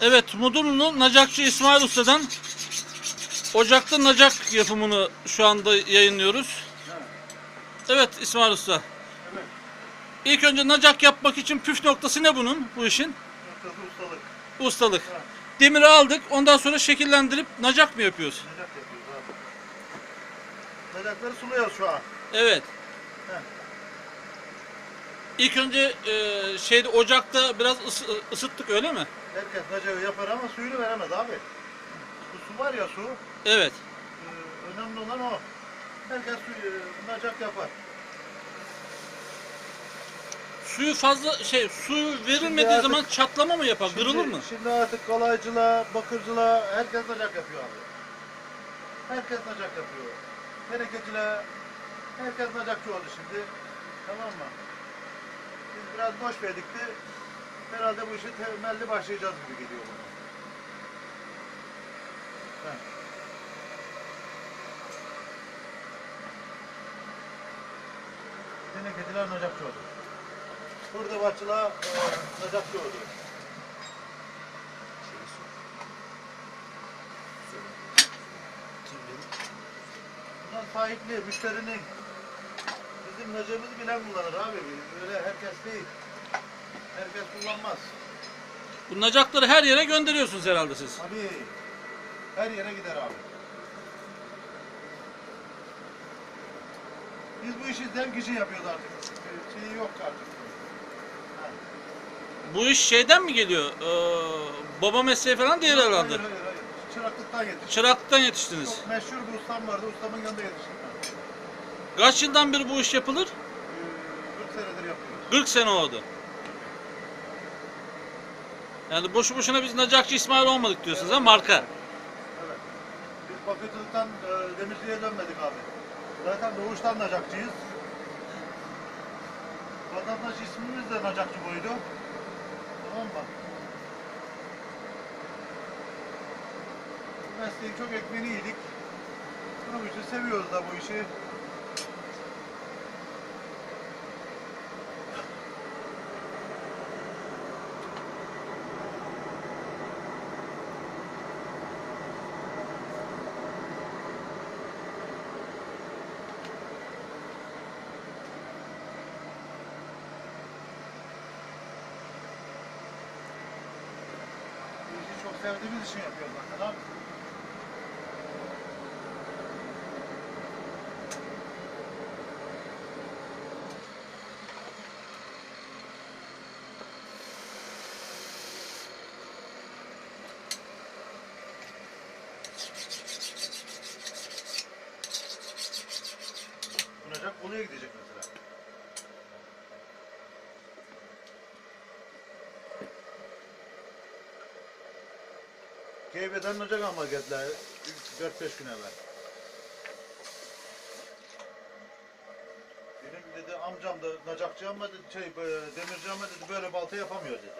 Evet, Mudurnu'nun Nacakçı İsmail Usta'dan Ocak'ta Nacak yapımını şu anda yayınlıyoruz. Evet İsmail Usta. İlk önce Nacak yapmak için püf noktası ne bunun, bu işin? Ustalık. Ustalık. Demiri aldık, ondan sonra şekillendirip Nacak mı yapıyoruz? Nacak yapıyoruz abi. Nacakları suluyoruz şu an. Evet. Heh. İlk önce e, şeyde ocakta biraz ısı- ısıttık öyle mi? Herkes nacağı yapar ama suyunu veremez abi. Bu su var ya su, Evet. e, önemli olan o. Herkes suyu, nacak yapar. Suyu fazla şey suyu verilmediği artık- zaman çatlama mı yapar? Kırılır mı? Şimdi artık kalaycılar, bakırcılar, herkes nacak yapıyor abi. Herkes nacak yapıyor. Tenekeciler, herkes nacakçı oldu şimdi. Tamam mı? Biz biraz boş verdik de herhalde bu işi temelli başlayacağız gibi geliyor bana. Heh. Tenekeciler nacakçı oldu. Burada bahçılar e, nacakçı oldu. Bunlar sahipli, müşterinin. Bizim nacamızı bilen kullanır abi. Öyle herkes değil. Herkes kullanmaz. Bu Nacakları her yere gönderiyorsunuz herhalde siz. Abi her yere gider abi. Biz bu işi zevk için yapıyoruz artık. Şeyi yok artık. Ha. Bu iş şeyden mi geliyor? Ee, baba mesleği falan değil herhalde. Hayır hayır. Çıraklıktan yetiştim. Çıraklıktan yetiştiniz. Çok meşhur bir ustam vardı. Ustamın yanında yetiştim ben. Kaç yıldan beri bu iş yapılır? Ee, 40 senedir yapıyoruz. 40 sene oldu. Yani boşu boşuna biz Nacakçı İsmail olmadık diyorsunuz ha marka. Evet. Biz bakıcılıktan e, demirciye dönmedik abi. Zaten doğuştan nacakçıyız. Vatandaş ismimiz de nacakçı boydu. Tamam mı? Mesleğin çok ekmeğini yedik. Bunun için seviyoruz da bu işi. Bu işi çok sevdiğimiz için yapıyoruz zaten abi. Bunacak Bolu'ya gidecek mesela. Geybe'den nacak alma geldiler 4-5 gün evvel. Benim dedi amcam da nacakçı ama dedi, şey böyle demirci ama dedi böyle balta yapamıyor dedi.